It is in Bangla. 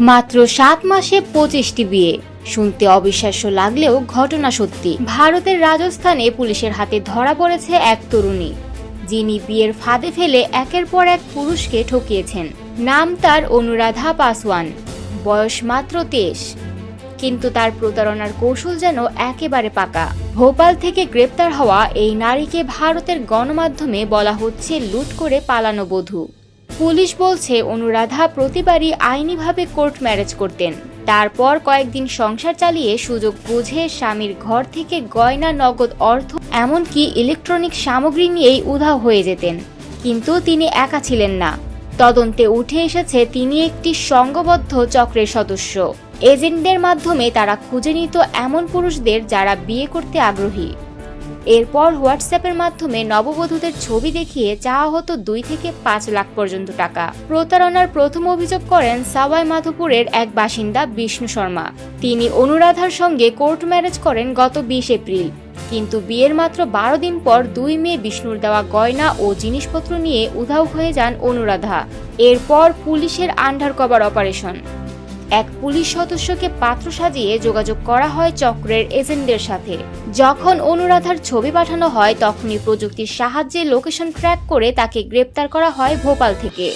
মাত্র সাত মাসে পঁচিশটি বিয়ে। শুনতে অবিশ্বাস্য লাগলেও ঘটনা সত্যি। ভারতের রাজস্থানে পুলিশের হাতে ধরা পড়েছে এক তরুণী। যিনি বিয়ের ফাঁদে ফেলে একের পর এক পুরুষকে ঠকিয়েছেন। নাম তার অনুরাধা পাসওয়ান। বয়স মাত্র তেইশ। কিন্তু তার প্রতারণার কৌশল যেন একেবারে পাকা। ভোপাল থেকে গ্রেপ্তার হওয়া এই নারীকে ভারতের গণমাধ্যমে বলা হচ্ছে, লুট করে পালানো বধূ। পুলিশ বলছে, অনুরাধা প্রতিবারই আইনিভাবে কোর্ট ম্যারেজ করতেন। তারপর কয়েকদিন সংসার চালিয়ে সুযোগ বুঝে স্বামীর ঘর থেকে গয়না, নগদ অর্থ, এমনকি ইলেকট্রনিক সামগ্রী নিয়েই উধাও হয়ে যেতেন। কিন্তু তিনি একা ছিলেন না। তদন্তে উঠে এসেছে, তিনি একটি সংঘবদ্ধ চক্রের সদস্য। এজেন্টদের মাধ্যমে তারা খুঁজে নিত এমন পুরুষদের যারা বিয়ে করতে আগ্রহী। এরপর হোয়াটসঅ্যাপের মাধ্যমে নববধূদের ছবি দেখিয়ে চাওয়া হতো দুই থেকে পাঁচ লাখ পর্যন্ত টাকা। প্রতারণার প্রথম অভিযোগ করেন সাওয়াই মাধোপুরের এক বাসিন্দা বিষ্ণু শর্মা। তিনি অনুরাধার সঙ্গে কোর্ট ম্যারেজ করেন গত বিশ এপ্রিল। কিন্তু বিয়ের মাত্র বারো দিন পর দুই মেয়ে বিষ্ণুর দেওয়া গয়না ও জিনিসপত্র নিয়ে উধাও হয়ে যান অনুরাধা। এরপর পুলিশের আন্ডার কভার অপারেশন। এক পুলিশ সদস্যকে পাত্র সাজিয়ে যোগাযোগ করা হয় চক্রের এজেন্টদের সাথে। যখন অনুরাধার ছবি পাঠানো হয়, তখনই প্রযুক্তির সাহায্যে লোকেশন ট্র্যাক করে তাকে গ্রেপ্তার করা হয় ভোপাল থেকে।